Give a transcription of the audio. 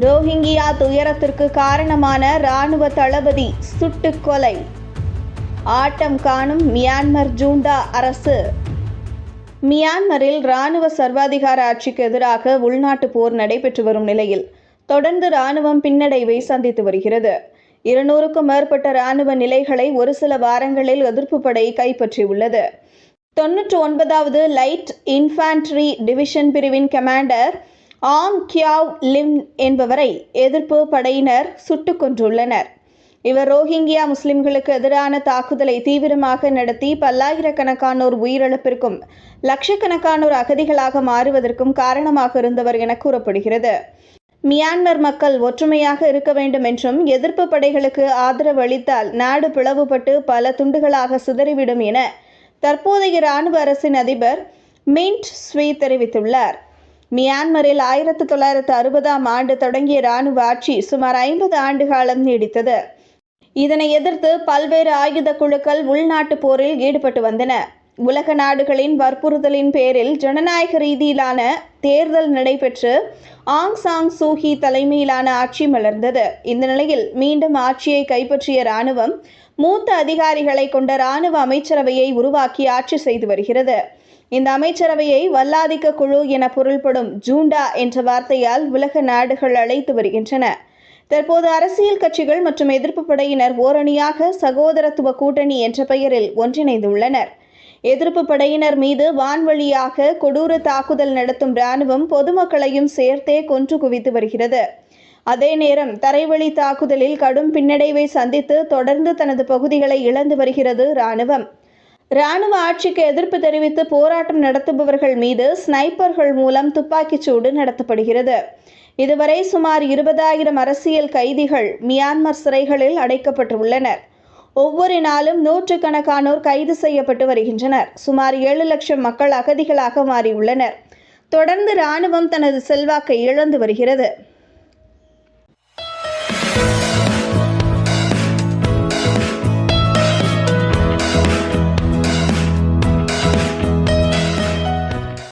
Rohingya துயரத்திற்கு காரணமான ராணுவ தளபதி சுட்டுக் கொலை. ஆட்டம் காணும் மியான்மர் ஜூண்டா அரசு. மியான்மரில் ராணுவ சர்வாதிகார ஆட்சிக்கு எதிராக உள்நாட்டு போர் நடைபெற்று வரும் நிலையில் தொடர்ந்து ராணுவம் பின்னடைவை சந்தித்து வருகிறது. இருநூறுக்கும் மேற்பட்ட ராணுவ நிலைகளை ஒரு சில வாரங்களில் எதிர்ப்பு படை கைப்பற்றியுள்ளது. தொன்னூற்று ஒன்பதாவது லைட் இன்ஃபான்ட்ரி டிவிஷன் பிரிவின் கமாண்டர் ஆங் கியாவ் லிம் என்பவரை எதிர்ப்பு படையினர் சுட்டுக் கொன்றுள்ளனர். இவர் ரோஹிங்கியா முஸ்லிம்களுக்கு எதிரான தாக்குதலை தீவிரமாக நடத்தி பல்லாயிரக்கணக்கானோர் உயிரிழப்பிற்கும் லட்சக்கணக்கானோர் அகதிகளாக மாறுவதற்கும் காரணமாக இருந்தவர் என கூறப்படுகிறது. மியான்மர் மக்கள் ஒற்றுமையாக இருக்க வேண்டும் என்றும் எதிர்ப்பு படைகளுக்கு ஆதரவு அளித்தால் நாடு பிளவுபட்டு பல துண்டுகளாக சிதறிவிடும் என தற்போதைய இராணுவ அரசின் அதிபர் மின்ட் ஸ்வீ தெரிவித்துள்ளார். மியான்மரில் ஆயிரத்து தொள்ளாயிரத்து அறுபதாம் ஆண்டு தொடங்கிய இராணுவ ஆட்சி சுமார் ஐம்பது ஆண்டு காலம் நீடித்தது. இதனை எதிர்த்து பல்வேறு ஆயுத குழுக்கள் உள்நாட்டு போரில் ஈடுபட்டு வந்தன. உலக நாடுகளின் வற்புறுத்தலின் பேரில் ஜனநாயக ரீதியிலான தேர்தல் நடைபெற்று ஆங் சாங் சூஹி தலைமையிலான ஆட்சி மலர்ந்தது. இந்த நிலையில் மீண்டும் ஆட்சியை கைப்பற்றிய இராணுவம் மூத்த அதிகாரிகளை கொண்ட இராணுவ அமைச்சரவையை உருவாக்கி ஆட்சி செய்து வருகிறது. இந்த அமைச்சரவையை வல்லாதிக்க குழு என பொருள்படும் ஜூண்டா என்ற வார்த்தையால் உலக நாடுகள் அழைத்து வருகின்றன. தற்போது அரசியல் கட்சிகள் மற்றும் எதிர்ப்பு படையினர் ஓரணியாக சகோதரத்துவ கூட்டணி என்ற பெயரில் ஒன்றிணைந்துள்ளனர். எதிர்ப்பு படையினர் மீது வான்வழியாக கொடூர தாக்குதல் நடத்தும் ராணுவம் பொதுமக்களையும் சேர்த்தே கொன்று குவித்து வருகிறது. அதே நேரம் தரைவழி தாக்குதலில் கடும் பின்னடைவை சந்தித்து தொடர்ந்து தனது பகுதிகளை இழந்து வருகிறது இராணுவம். இராணுவ ஆட்சிக்கு எதிர்ப்பு தெரிவித்து போராட்டம் நடத்துபவர்கள் மீது ஸ்னைப்பர்கள் மூலம் துப்பாக்கிச் சூடு நடத்தப்படுகிறது. இதுவரை சுமார் இருபதாயிரம் அரசியல் கைதிகள் மியான்மர் சிறைகளில் அடைக்கப்பட்டுள்ளனர். ஒவ்வொரு நாளும் நூற்றுக்கணக்கானோர் கைது செய்யப்பட்டு வருகின்றனர். சுமார் ஏழு லட்சம் மக்கள் அகதிகளாக மாறியுள்ளனர். தொடர்ந்து ராணுவம் தனது செல்வாக்கை இழந்து வருகிறது.